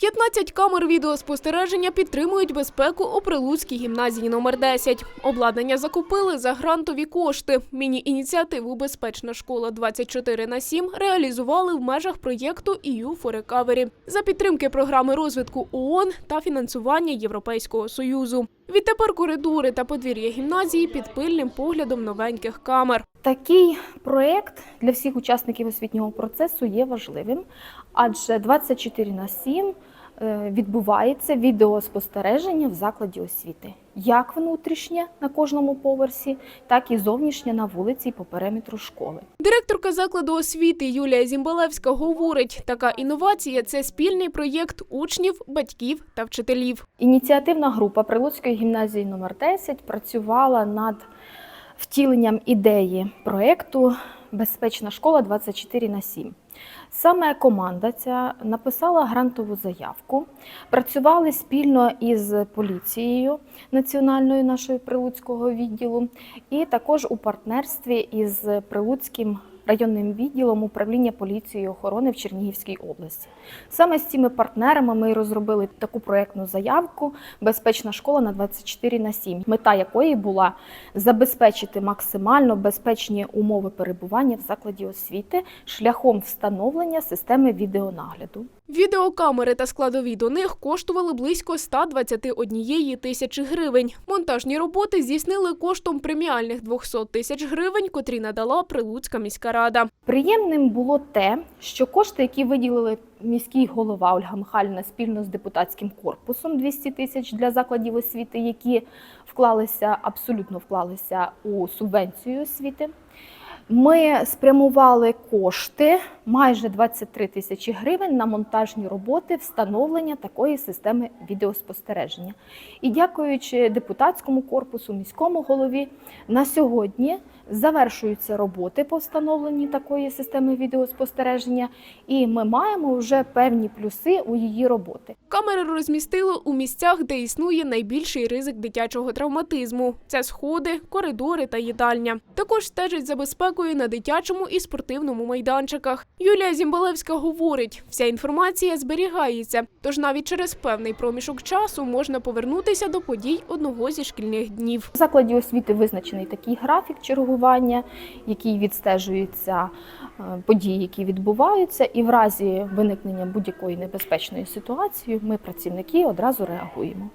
15 камер відеоспостереження підтримують безпеку у Прилуцькій гімназії номер 10. Обладнання закупили за грантові кошти. Міні-ініціативу Безпечна школа 24 на 7 реалізували в межах проєкту EU for Recovery за підтримки програми розвитку ООН та фінансування Європейського союзу. Відтепер коридори та подвір'я гімназії під пильним поглядом новеньких камер. Такий проєкт для всіх учасників освітнього процесу є важливим, адже 24 на 7 е, відбувається відеоспостереження в закладі освіти, як внутрішнє на кожному поверсі, так і зовнішнє на вулиці і по периметру школи. Директорка закладу освіти Юлія Зімбалевська говорить, така інновація це спільний проєкт учнів, батьків та вчителів. Ініціативна група Прилуцької гімназії номер 10 працювала над втіленням ідеї проєкту Безпечна школа 24 на 7. Саме команда ця написала грантову заявку, працювали спільно із поліцією національною нашою прилуцького відділу, і також у партнерстві із Прилуцьким районним відділом управління поліції і охорони в Чернігівській області. Саме з цими партнерами ми розробили таку проєктну заявку Безпечна школа на 24 на 7, мета якої була забезпечити максимально безпечні умови перебування в закладі освіти шляхом встановлення системи відеонагляду. Відеокамери та складові до них коштували близько 121 тисячі гривень. Монтажні роботи здійснили коштом преміальних 200 тисяч гривень, котрі надала Прилуцька міська рада. Приємним було те, що кошти, які виділили міський голова Ольга Михайлівна спільно з депутатським корпусом 200 тисяч для закладів освіти, які вклалися абсолютно вклалися у субвенцію освіти. Ми спрямували кошти майже 23 тисячі гривень на монтажні роботи встановлення такої системи відеоспостереження. І дякуючи депутатському корпусу, міському голові, на сьогодні завершуються роботи по встановленні такої системи відеоспостереження, і ми маємо вже певні плюси у її роботи. Камери розмістили у місцях, де існує найбільший ризик дитячого травматизму. Це сходи, коридори та їдальня. Також стежать за безпекою на дитячому і спортивному майданчиках. Юлія Зімбалевська говорить, вся інформація зберігається, тож навіть через певний проміжок часу можна повернутися до подій одного зі шкільних днів. В закладі освіти визначений такий графік чергування, який відстежується е, події, які відбуваються, і в разі виникнення будь-якої небезпечної ситуації ми, працівники, одразу реагуємо.